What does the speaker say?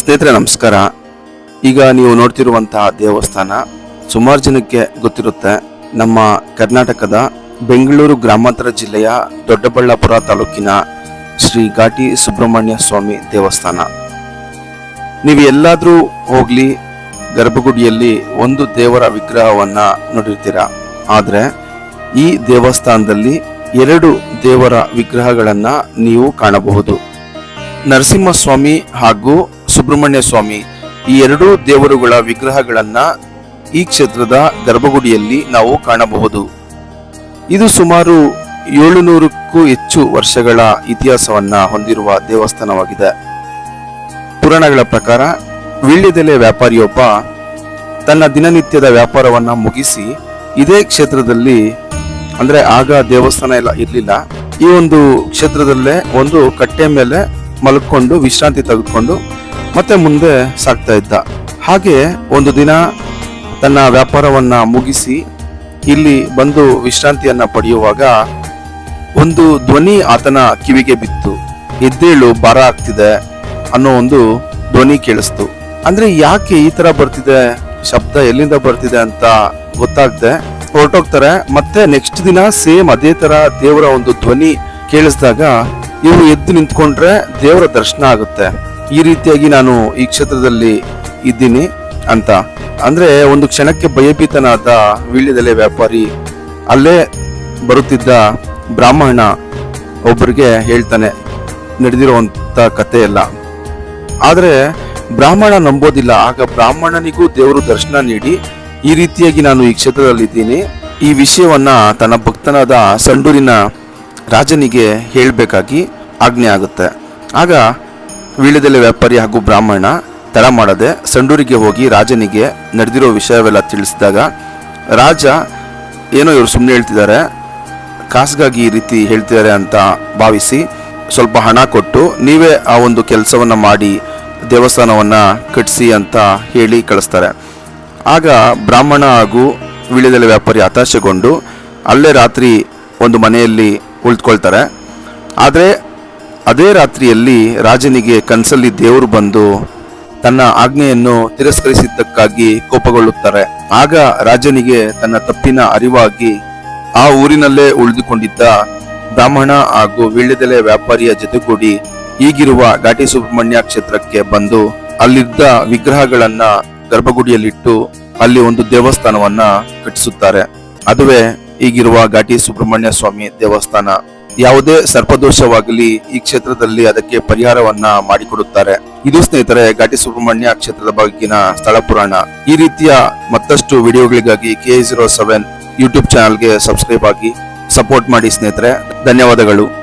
ಸ್ನೇಹಿತರೆ, ನಮಸ್ಕಾರ. ಈಗ ನೀವು ನೋಡ್ತಿರುವಂತಹ ದೇವಸ್ಥಾನ ಸುಮಾರು ಜನಕ್ಕೆ ಗೊತ್ತಿರುತ್ತೆ. ನಮ್ಮ ಕರ್ನಾಟಕದ ಬೆಂಗಳೂರು ಗ್ರಾಮಾಂತರ ಜಿಲ್ಲೆಯ ದೊಡ್ಡಬಳ್ಳಾಪುರ ತಾಲೂಕಿನ ಶ್ರೀ ಘಾಟಿ ಸುಬ್ರಹ್ಮಣ್ಯ ಸ್ವಾಮಿ ದೇವಸ್ಥಾನ. ನೀವು ಎಲ್ಲಾದ್ರೂ ಹೋಗ್ಲಿ, ಗರ್ಭಗುಡಿಯಲ್ಲಿ ಒಂದು ದೇವರ ವಿಗ್ರಹವನ್ನ ನೋಡಿರ್ತೀರ? ಆದರೆ ಈ ದೇವಸ್ಥಾನದಲ್ಲಿ ಎರಡು ದೇವರ ವಿಗ್ರಹಗಳನ್ನು ನೀವು ಕಾಣಬಹುದು. ನರಸಿಂಹಸ್ವಾಮಿ ಹಾಗೂ ಸುಬ್ರಹ್ಮಣ್ಯ ಸ್ವಾಮಿ, ಈ ಎರಡೂ ದೇವರುಗಳ ವಿಗ್ರಹಗಳನ್ನ ಈ ಕ್ಷೇತ್ರದ ಗರ್ಭಗುಡಿಯಲ್ಲಿ ನಾವು ಕಾಣಬಹುದು. ಇದು ಸುಮಾರು ಏಳುನೂರಕ್ಕೂ ಹೆಚ್ಚು ವರ್ಷಗಳ ಇತಿಹಾಸವನ್ನ ಹೊಂದಿರುವ ದೇವಸ್ಥಾನವಾಗಿದೆ. ಪುರಾಣಗಳ ಪ್ರಕಾರ, ವೀಳ್ಯದೆಲೆ ವ್ಯಾಪಾರಿಯೊಬ್ಬ ತನ್ನ ದಿನನಿತ್ಯದ ವ್ಯಾಪಾರವನ್ನ ಮುಗಿಸಿ ಇದೇ ಕ್ಷೇತ್ರದಲ್ಲಿ, ಅಂದ್ರೆ ಆಗ ದೇವಸ್ಥಾನ ಎಲ್ಲ ಇರಲಿಲ್ಲ, ಈ ಒಂದು ಕ್ಷೇತ್ರದಲ್ಲೇ ಒಂದು ಕಟ್ಟೆ ಮೇಲೆ ಮಲ್ಕೊಂಡು ವಿಶ್ರಾಂತಿ ತೆಗೆದುಕೊಂಡು ಮತ್ತೆ ಮುಂದೆ ಸಾಗ್ತಾ ಇದ್ದ. ಹಾಗೆ ಒಂದು ದಿನ ತನ್ನ ವ್ಯಾಪಾರವನ್ನ ಮುಗಿಸಿ ಇಲ್ಲಿ ಬಂದು ವಿಶ್ರಾಂತಿಯನ್ನ ಪಡೆಯುವಾಗ ಒಂದು ಧ್ವನಿ ಆತನ ಕಿವಿಗೆ ಬಿತ್ತು. ಎದ್ದೇಳು ಭಾರ ಆಗ್ತಿದೆ ಅನ್ನೋ ಒಂದು ಧ್ವನಿ ಕೇಳಿಸ್ತು. ಅಂದ್ರೆ ಯಾಕೆ ಈ ತರ ಬರ್ತಿದೆ? ಶಬ್ದ ಎಲ್ಲಿಂದ ಬರ್ತಿದೆ ಅಂತ ಗೊತ್ತಾಗ್ದೆ ಹೊರಟೋಗ್ತಾರೆ. ಮತ್ತೆ ನೆಕ್ಸ್ಟ್ ದಿನ ಸೇಮ್ ಅದೇ ತರ ದೇವರ ಒಂದು ಧ್ವನಿ ಕೇಳಿಸಿದಾಗ ಇವರು ಎದ್ದು ನಿಂತ್ಕೊಂಡ್ರೆ ದೇವರ ದರ್ಶನ ಆಗುತ್ತೆ. ಈ ರೀತಿಯಾಗಿ ನಾನು ಈ ಕ್ಷೇತ್ರದಲ್ಲಿ ಇದ್ದೀನಿ ಅಂತ. ಅಂದ್ರೆ ಒಂದು ಕ್ಷಣಕ್ಕೆ ಭಯಭೀತನಾದ ವೀಳ್ಯದೆಲೆ ವ್ಯಾಪಾರಿ ಅಲ್ಲೇ ಬರುತ್ತಿದ್ದ ಬ್ರಾಹ್ಮಣ ಒಬ್ಬರಿಗೆ ಹೇಳ್ತಾನೆ ನಡೆದಿರುವಂಥ ಕತೆ ಎಲ್ಲ ಆದ್ರೆ ಬ್ರಾಹ್ಮಣ ನಂಬೋದಿಲ್ಲ, ಆಗ ಬ್ರಾಹ್ಮಣನಿಗೂ ದೇವರು ದರ್ಶನ ನೀಡಿ ಈ ರೀತಿಯಾಗಿ ನಾನು ಈ ಕ್ಷೇತ್ರದಲ್ಲಿದ್ದೀನಿ. ಈ ವಿಷಯವನ್ನ ತನ್ನ ಭಕ್ತನಾದ ಸಂಡೂರಿನ ರಾಜನಿಗೆ ಹೇಳಬೇಕಾಗಿ ಆಜ್ಞೆ ಆಗುತ್ತೆ. ಆಗ ವೀಳ್ಯದೆಲೆ ವ್ಯಾಪಾರಿ ಹಾಗೂ ಬ್ರಾಹ್ಮಣ ತಡ ಮಾಡದೆ ಸಂಡೂರಿಗೆ ಹೋಗಿ ರಾಜನಿಗೆ ನಡೆದಿರೋ ವಿಷಯವೆಲ್ಲ ತಿಳಿಸಿದಾಗ, ರಾಜ, ಏನೋ ಇವರು ಸುಮ್ಮನೆ ಹೇಳ್ತಿದ್ದಾರೆ, ಖಾಸಗಾಗಿ ಈ ರೀತಿ ಹೇಳ್ತಿದ್ದಾರೆ ಅಂತ ಭಾವಿಸಿ ಸ್ವಲ್ಪ ಹಣ ಕೊಟ್ಟು ನೀವೇ ಆ ಒಂದು ಕೆಲಸವನ್ನು ಮಾಡಿ ದೇವಸ್ಥಾನವನ್ನು ಕಟ್ಟಿಸಿ ಅಂತ ಹೇಳಿ ಕಳಿಸ್ತಾರೆ. ಆಗ ಬ್ರಾಹ್ಮಣ ಹಾಗೂ ವೀಳ್ಯದೆಲೆ ವ್ಯಾಪಾರಿ ಹತಾಶೆಗೊಂಡು ಅಲ್ಲೇ ರಾತ್ರಿ ಒಂದು ಮನೆಯಲ್ಲಿ ಉಳಿದುಕೊಳ್ತಾರೆ ಆದರೆ ಅದೇ ರಾತ್ರಿಯಲ್ಲಿ ರಾಜನಿಗೆ ಕನಸಲ್ಲಿ ದೇವರು ಬಂದು ತನ್ನ ಆಜ್ಞೆಯನ್ನು ತಿರಸ್ಕರಿಸಿದ್ದಕ್ಕಾಗಿ ಕೋಪಗೊಳ್ಳುತ್ತಾರೆ. ಆಗ ರಾಜನಿಗೆ ತನ್ನ ತಪ್ಪಿನ ಅರಿವಾಗಿ ಆ ಊರಿನಲ್ಲೇ ಉಳಿದುಕೊಂಡಿದ್ದ ಬ್ರಾಹ್ಮಣ ಹಾಗೂ ವೀಳ್ಯದೆಲೆ ವ್ಯಾಪಾರಿಯ ಜೊತೆಗೂಡಿ ಈಗಿರುವ ಘಾಟಿ ಸುಬ್ರಹ್ಮಣ್ಯ ಕ್ಷೇತ್ರಕ್ಕೆ ಬಂದು ಅಲ್ಲಿದ್ದ ವಿಗ್ರಹಗಳನ್ನ ಗರ್ಭಗುಡಿಯಲ್ಲಿಟ್ಟು ಅಲ್ಲಿ ಒಂದು ದೇವಸ್ಥಾನವನ್ನ ಕಟ್ಟಿಸುತ್ತಾರೆ. ಅದುವೇ ಈಗಿರುವ ಘಾಟಿ ಸುಬ್ರಹ್ಮಣ್ಯ ಸ್ವಾಮಿ ದೇವಸ್ಥಾನ. ಯಾವುದೇ ಸರ್ಪದೋಷವಾಗಲಿ ಈ ಕ್ಷೇತ್ರದಲ್ಲಿ ಅದಕ್ಕೆ ಪರಿಹಾರವನ್ನ ಮಾಡಿಕೊಡುತ್ತಾರೆ. ಇದು ಸ್ನೇಹಿತರೆ, ಘಾಟಿ ಸುಬ್ರಹ್ಮಣ್ಯ ಕ್ಷೇತ್ರದ ಬಗ್ಗಿನ ಸ್ಥಳ ಪುರಾಣ. ಈ ರೀತಿಯ ಮತ್ತಷ್ಟು ವಿಡಿಯೋಗಳಿಗಾಗಿ ಕೆ ಜೀರೋ ಸೆವೆನ್ ಯೂಟ್ಯೂಬ್ ಚಾನಲ್ಗೆ ಸಬ್ಸ್ಕ್ರೈಬ್ ಆಗಿ ಸಪೋರ್ಟ್ ಮಾಡಿ ಸ್ನೇಹಿತರೆ. ಧನ್ಯವಾದಗಳು.